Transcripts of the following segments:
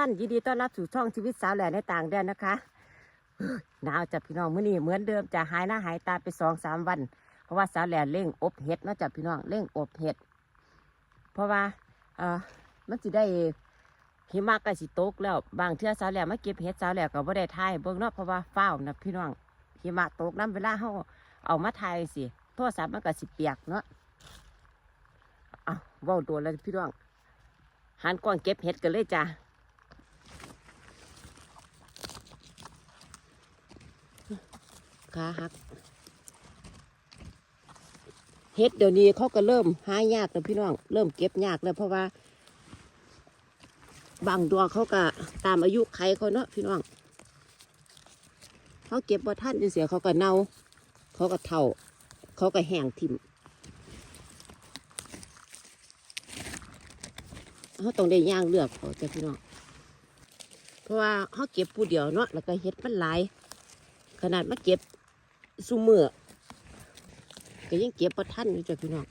านยินดีต้อนรับสู่ช่องชีวิตสาวแหล่ในต่างแดนนะคะหนาวจับพี่น้องมื้อนี้เหมือนเดิมจะหายหน้าหายตาไปสองสามวัน เพราะว่าสาวแหล่เร่งอบเห็ดนาะจับพี่น้องเร่งอบเห็ด เพราะว่าเออมันสิได้หิมะใกล้สิตกแล้วบางเทื่อสาวแหล่มาเก็บเห็ดสาวแหล่ก็บ่ได้ถ่ายเบิ่งนาะเพราะว่าฟ้านะพี่น้องหิมะตกน้ำเวลาเฮาเอามาถ่ายสิโทรศัพท์มันก็สิเปียกเนาะเอาว้าโดนแล้วพี่น้องหันกล้องเก็บเห็ดกันเลยจ้ะ ขาหักเฮ็ดเดี๋ยวนี้เขาก็เริ่มหายากแล้วพี่น้อง เริ่มเก็บยากแล้วเพราะว่า บางดวงเขาก็ตามอายุไขเขาเนาะพี่น้องเขาเก็บบ่ท่านเสียเขาก็เน่าเขาก็เท่า เขาก็แห้งทิ่มเขาต้องได้ย่างเลือกเขาจ้ะพี่น้อง เพราะว่าเขาเก็บผู้เดียวเนาะแล้วก็เฮ็ดมันหลาย ขนาดมาเก็บ ซุมือก็ยังเก็บประทันอยู่จ้ะพี่น้อง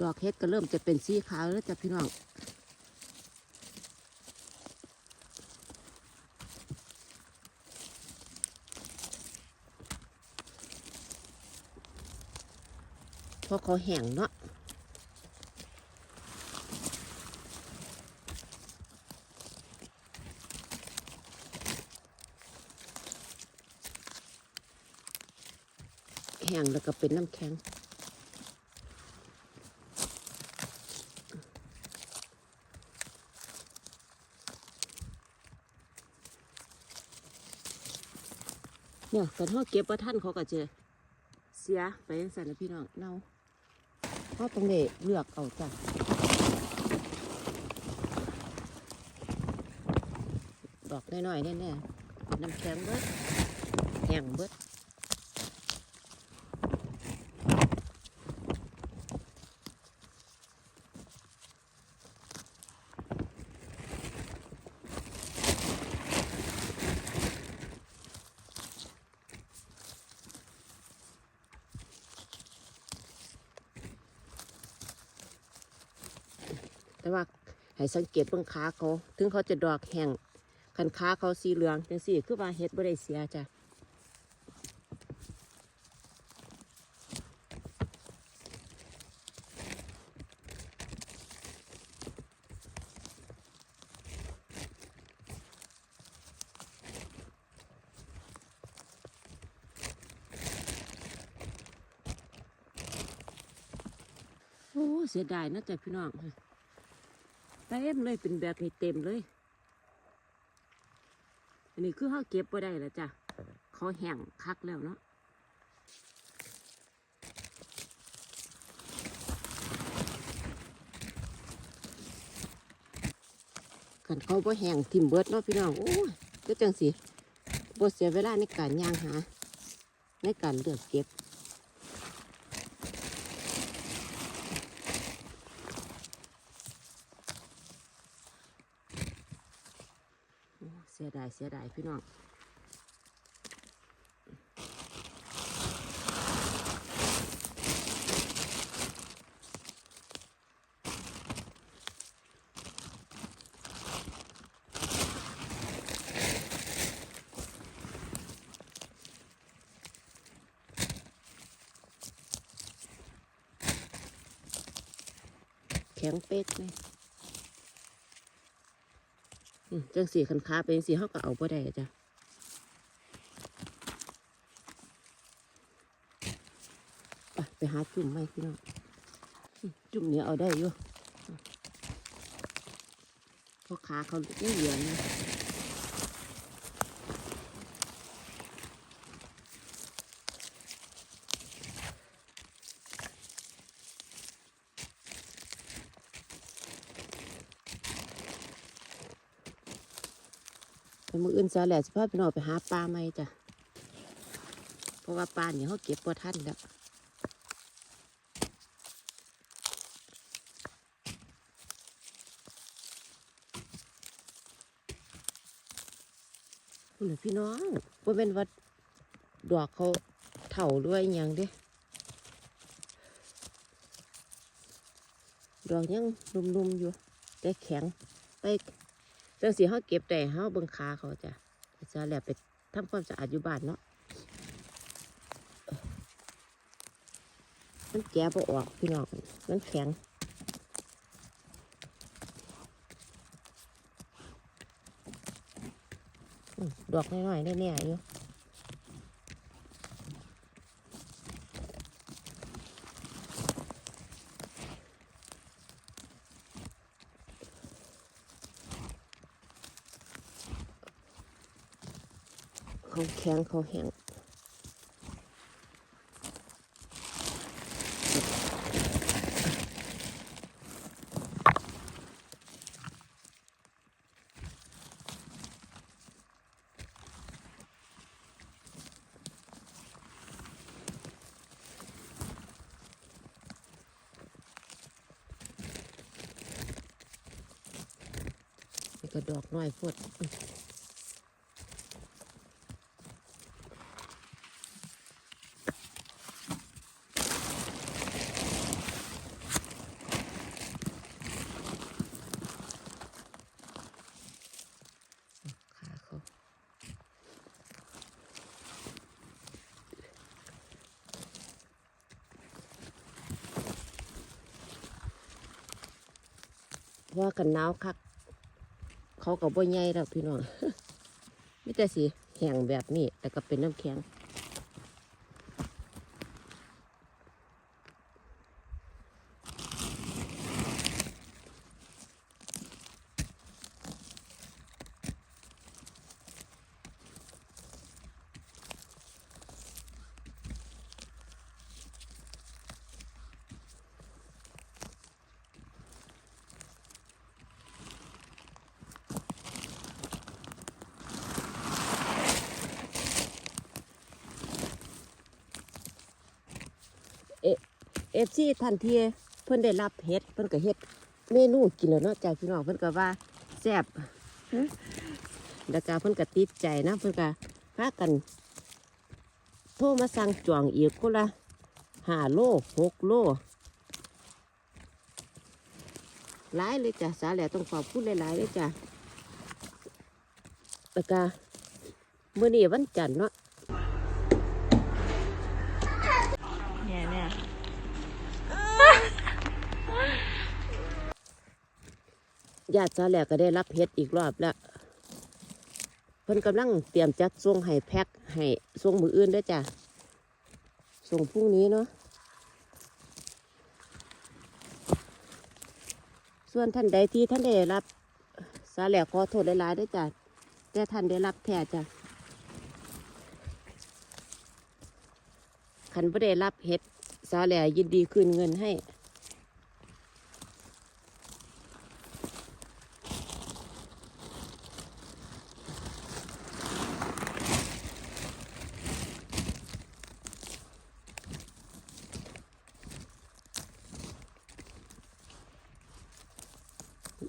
ดอกเฮ็ดก็เริ่มจะเป็นสีขาวแล้วจ้ะพี่น้องเพราะเขาแห้งเนาะ แห้งแล้วก็เป็นน้ำแข็ง เนี่ยตอนเขาเก็บว่าท่านเขาก็เจะเสียไปยังสันนะพี่น้องเน่าเขาต้องเดเลือกเอาจ้ะดอกน้อยๆแน่ๆเป็นน้ำแข็งเบิดแห้งเบิด แต่ว่า ให้สังเกตเบื้องขาเขา ถึงเขาจะดอกแห้งคันขาเขาสีเหลืองจังสี่คือว่าเฮ็ดบ่ได้เสียจ้ะโอ้เสียดายนะจ๊ะพี่น้อง เต็มเลยเป็นแบบนี้เต็มเลย อันนี้คือเขาเก็บไ่ได้แล้วจ้ะเขาแห้งคักแล้วเนาะกันเขาบ่แห้งทิมเบิดเนาะพี่น้องโอ้ยก็จังสิบ่เสียเวลาในการย่างหา ในการเลือกเก็บ โอ้เสี ยดายพี่น้องแข็งเป๊กเลย จังสีขันค้าเป็นสีเขาก็เอาบ่ได้จ้ะไปไปหาจุ่มไหมพี่น้องจุ่มเนี้ยเอาได้อยู่อืมเพราะขาเขาไม่เหลืองนะ มืออื่นซะแหละสิพาพี่น้องไปหาปลาไหมจ้ะ เพราะว่าปลาเนี่ยเขาเก็บพอท่านแล้วคุณน่ะพี่น้องว่าเป็นว่าดอกเขาเถ่าด้วยอย่างเด้ดอกยังนุ่มๆอยู่ แต่แข็งไป สังสีเขาเก็บแต่เขาเบิงขาเขาจ้ะจะแล้วไปทำความสะอาดอยู่บ้านเนาะมันแก่บ่ออกพี่น้องมันแข็งดอกน้อยๆแน่ๆอยู่ เขาแข็งเขาแห้งนี่ก็ดอกน้อยพด กันหนาวคัก เขากับบ่ใหญ่แล้วพี่น้องไม่แต่สิแห้งแบบนี้ แต่ก็เป็นน้ำแข็ง เอฟซีทันทีเพิ่นได้รับเฮ็ดเพิ่นก็เฮ็ดเมนูกินแล้วเนาะจ้าพี่น้องเพิ่นก็ว่าแซ่บแล้วก็เพิ่นก็ติดใจนะเพิ่นก็พากันโทรมาสั่งจองอีกคนละห้าโลหกโลหลายเลยจ้ะสาแหล่ต้องขอบคุณหลายๆเลยจ้ะแล้วก็มื้อนี้วันจันทร์เนาะ เนี่ยเนี่ย ญาติซาแหลกก็ได้รับเฮ็ดอีกรอบแล้วเพิ่นกำลังเตรียมจัดส่งให้แพ็คให้ส่งมืออื่นด้วยจ้ะส่งพรุ่งนี้เนาะส่วนท่านใดที่ท่านได้รับสาแหลกขอโทษหลายๆด้วยจ้ะแต่ท่านได้รับแท้จ้ะขันบ่ได้รับเฮ็ดสาแหลยินดีคืนเงินให้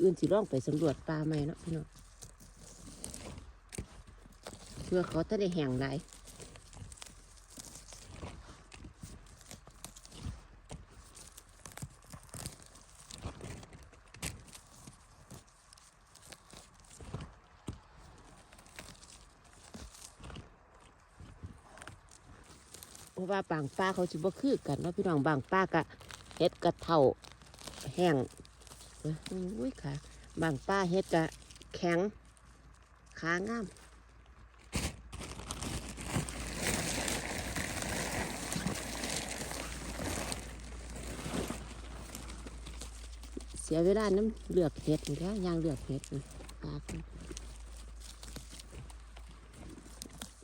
อื่นสิร่องไปสำรวจป่าใหม่เนาะพี่น้องเพื่อเขาจะได้แห่งไรเพราะว่าบางป้าเขาสิบ่คือกันเนาะพี่น้องบางป้ากะเฮ็ดกระเท่าแห้ง อุ้ยค่ะบางป้าเฮ็ดกะแข็งขางามเสียเวลาน้ำเลือกเห็ดอยู่แล้วยางเลือกเห็ดนะปลาค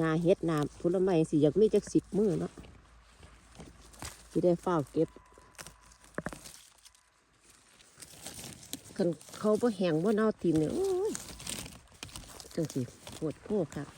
นาเห็ดนาผลไม้สิอยากมีจักสิบมือเนาะที่ได้เฝ้าเก็บ กันเขาบ่แหงบ่เน่าตีมเนี่ยจังสิปวดโพกครับ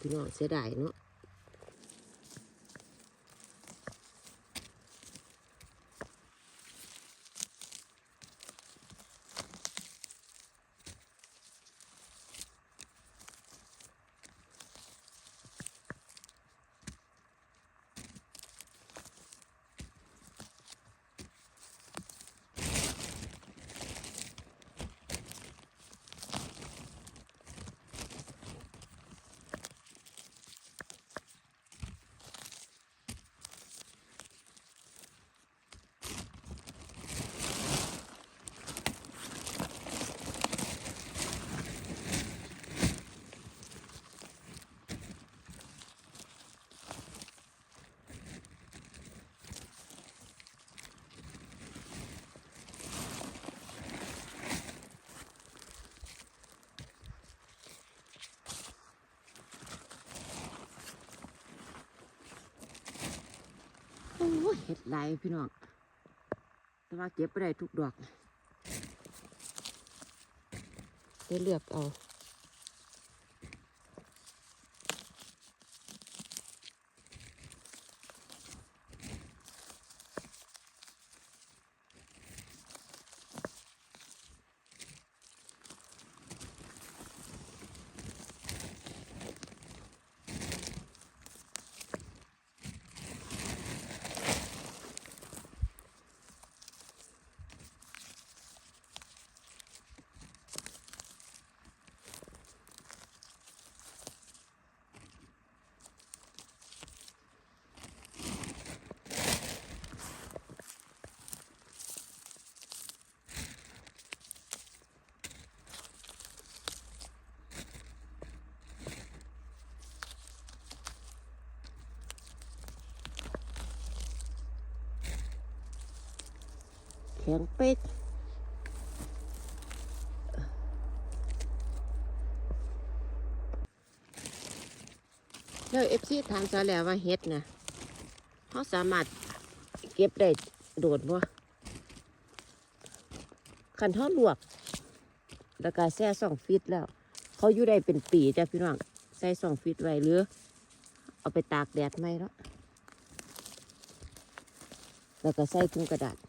พี่น้องเสียดายเนาะ โอ้เห็ดหลายพี่น้อง แต่ว่าเก็บไปได้ทุกดอกได้เลือกเอา แข็งเป๊กแล้วเอฟซีถามซะแล้วว่าเฮ็ดนะเขาสามารถเก็บได้โดดบ่ขันทอดลวก แล้วก็แช่สองฟิตแล้ว เขาอยู่ได้เป็นปีจ้ะพี่น้องใส่สองฟิตไว้หรือ เอาไปตากแดดไหมแล้วแล้วก็ใส่ถุงกระดาษ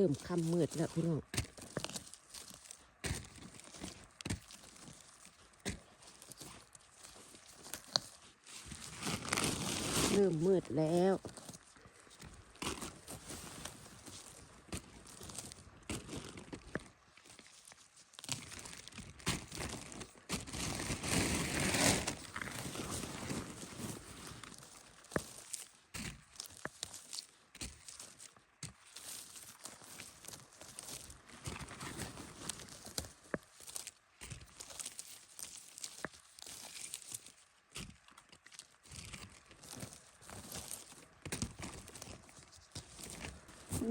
เริ่มค่ำมืดแล้วพี่น้องเริ่มมืดแล้ว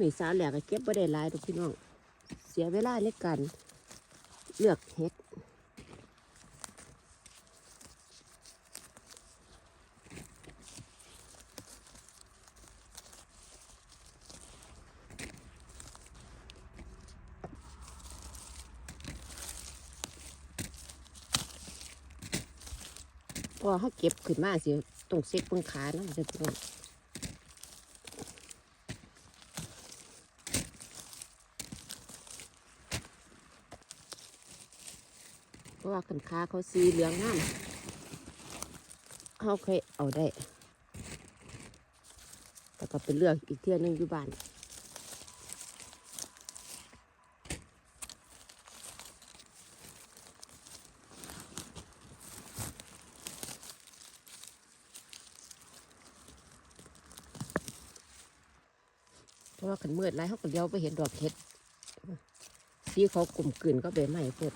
มีสาวแหลกเก็บไ่ได้หลายดอกพี่น้อง เสียเวลาในการเลือกเห็ดพอเขาเก็บขึ้นมาสิต้องเซ็กเบิ่งขานะเด้อพี่น้อง เพราะ ว่าขันค้าเขาสีเหลืองงามเขาเคยเอาได้ แต่ก็เป็นเลือกอีกเที่ยนึงอยู่บ้านเพราะว่าขันมืดไรเขาก็เลี้ยวไปเห็นดอกเห็ดสีเขากลุ่มกลืนก็ใบไม้พด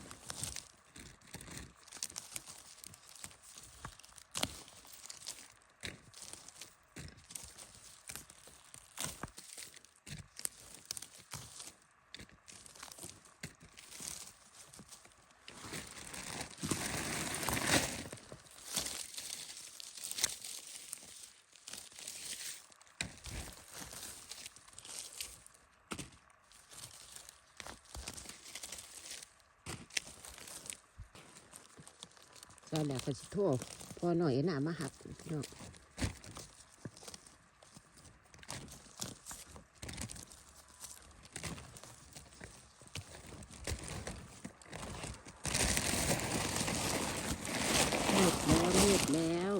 ก็สิโทษพอหน่อยหนามาหักเนาะมืดแล้วมืดแล้ว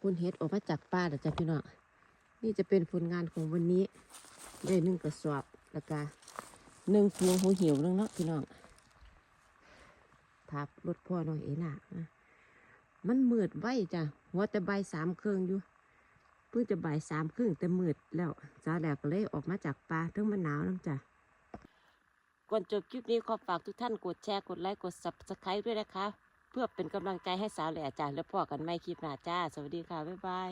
ผลเห็ดออกมาจากป่าเด้อจ้ะพี่น้องนี่จะเป็นผลงานของวันนี้ ได้หนึ่งกระสอบแล้วก็หนึ่งพวงหัวเหี่ยวนึงเนาะพี่น้องทับรถพ่อหน่อยเอ็น่ะมันมืดไว้จ้ะหัวแต่ใบสามเครื่องอยู่เพิ่งจะบ่ายสามครึ่งแต่มืดแล้วจ้าแหลกเลยออกมาจากป่าทั้งมันหนาวน้ำจ้ะก่อนจบคลิปนี้ขอฝากทุกท่านกดแชร์กดไลค์กด subscribe ด้วยนะคะ เพื่อเป็นกำลังใจให้สาวแหล่จ้าแล้วพอกันไม่คลิปหน้าจ้า สวัสดีค่ะ บ๊ายบาย